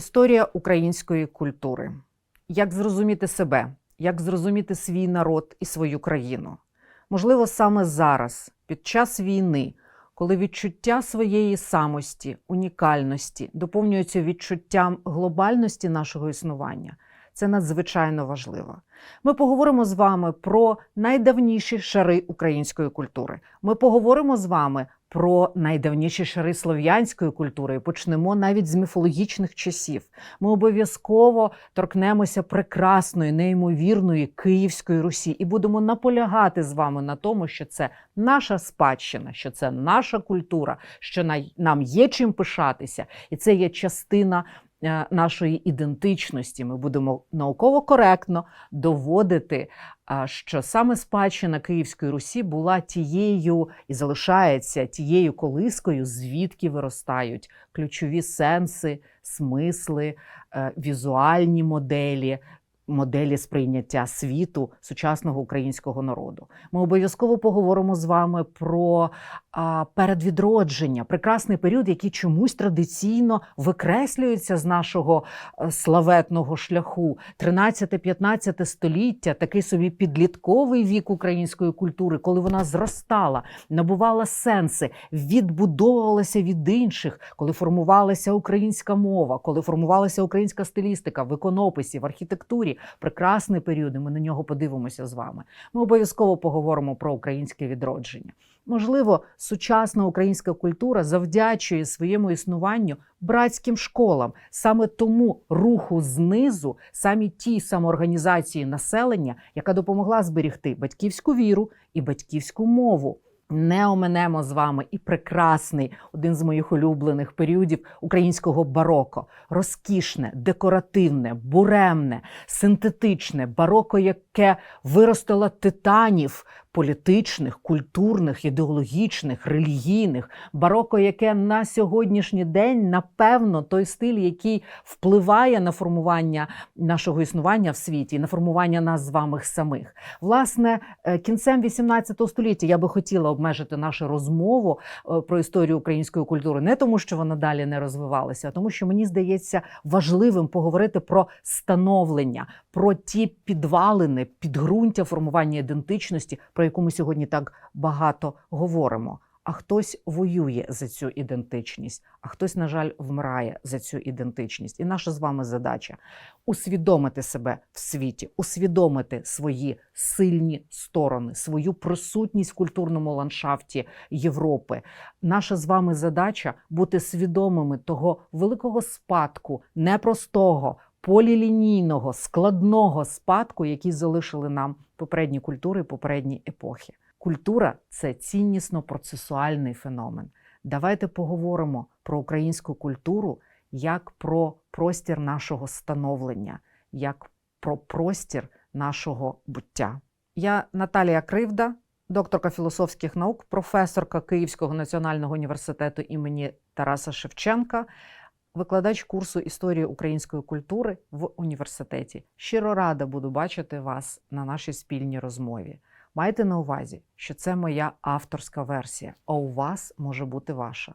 Історія української культури. Як зрозуміти себе, як зрозуміти свій народ і свою країну. Можливо, саме зараз, під час війни, коли відчуття своєї самості, унікальності доповнюється відчуттям глобальності нашого існування. Це надзвичайно важливо. Ми поговоримо з вами про найдавніші шари української культури. Ми поговоримо з вами про найдавніші шари слов'янської культури і почнемо навіть з міфологічних часів. Ми обов'язково торкнемося прекрасної, неймовірної Київської Русі і будемо наполягати з вами на тому, що це наша спадщина, що це наша культура, що нам є чим пишатися, і це є частина. Е, Нашої ідентичності ми будемо науково коректно доводити, що саме спадщина Київської Русі була тією і залишається тією колискою, звідки виростають ключові сенси, смисли, е, візуальні моделі. Моделі сприйняття світу сучасного українського народу. Ми обов'язково поговоримо з вами про передвідродження, прекрасний період, який чомусь традиційно викреслюється з нашого е, славетного шляху. 13-15 століття, такий собі підлітковий вік української культури, коли вона зростала, набувала сенси, відбудовувалася від інших, коли формувалася українська мова, коли формувалася українська стилістика в іконописі, в архітектурі. Прекрасний період, і ми на нього подивимося з вами. Ми обов'язково поговоримо про українське відродження. Можливо, сучасна українська культура завдячує своєму існуванню братським школам, саме тому руху знизу, самі тій самоорганізації населення, яка допомогла зберігти батьківську віру і батьківську мову. Не оминемо з вами і прекрасний один з моїх улюблених періодів українського бароко. Розкішне, декоративне, буремне, синтетичне бароко, яке виростило титанів політичних, культурних, ідеологічних, релігійних. Бароко, яке на сьогоднішній день, напевно, той стиль, який впливає на формування нашого існування в світі, на формування нас з вами самих. Власне, е, кінцем 18 століття я би хотіла обмежити нашу розмову е, про історію української культури не тому, що вона далі не розвивалася, а тому, що мені здається важливим поговорити про становлення, про ті підвалини, підґрунтя формування ідентичності, про яку ми сьогодні так багато говоримо. А хтось воює за цю ідентичність, а хтось, на жаль, вмирає за цю ідентичність. І наша з вами задача усвідомити себе в світі, усвідомити свої сильні сторони, свою присутність в культурному ландшафті Європи. Наша з вами задача бути свідомими того великого спадку, непростого, полілінійного, складного спадку, який залишили нам попередні культури, попередні епохи. Культура це ціннісно-процесуальний феномен. Давайте поговоримо про українську культуру як про простір нашого становлення, як про простір нашого буття. Я Наталія Кривда, докторка філософських наук, професорка Київського національного університету імені Тараса Шевченка, викладач курсу історії української культури в університеті. Щиро рада буду бачити вас на нашій спільній розмові. Майте на увазі, що це моя авторська версія, а у вас може бути ваша.